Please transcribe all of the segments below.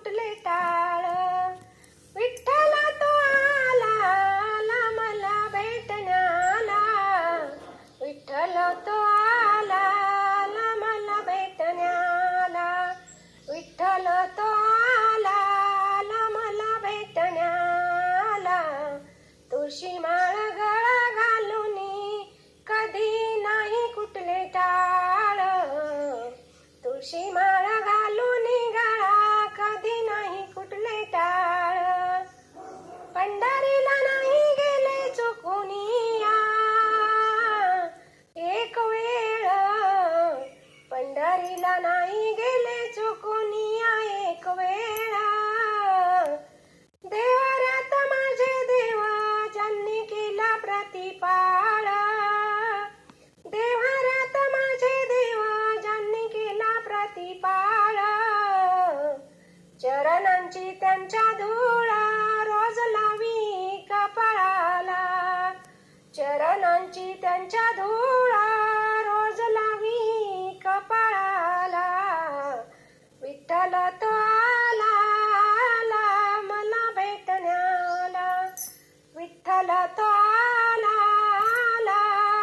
फुटले टाळ. विठ्ठला तो आला आला मला भेटण्याला. विठ्ठल तो आला आला मला भेटण्याला. विठ्ठल तो आला आला मला भेटण्याला. तुळशी मा त्यांची त्यांच्या धुळा रोज लावी कपाळाला. चरणांची त्यांच्या धुळा रोज लावी कपाळाला. विठ्ठल तो आला आला मला भेटण्याला. विठ्ठल तो आला आला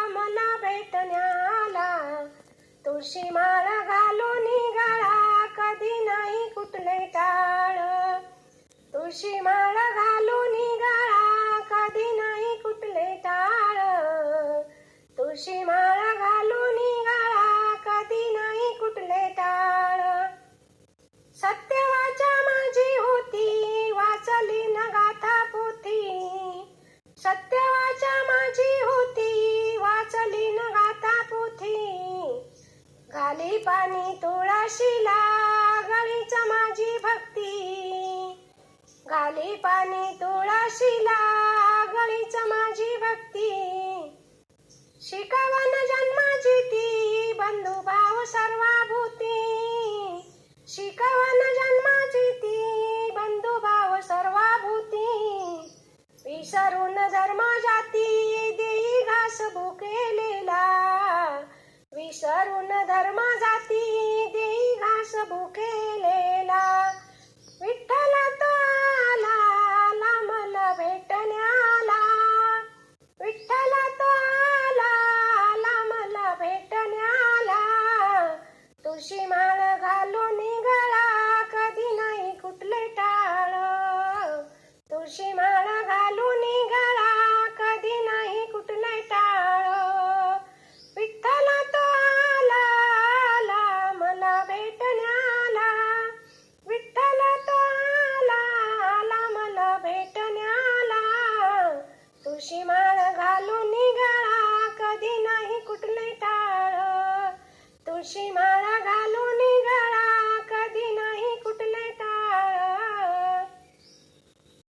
मला भेटण्याला. तुळशी माळा खाली पाणी तुळशीला माझी भक्ती. खाली पाणी तुळशीला माझी भक्ती. शिकावन जन्माची ती बंधू भाव सर्वा भूती शिकावन जन्माची ती बंधू भाव सर्वा भूती विसरून धर्म जाती तुळशी माळ घालून निघाला कधी नाही कुठले टाळ. तुळशी माळ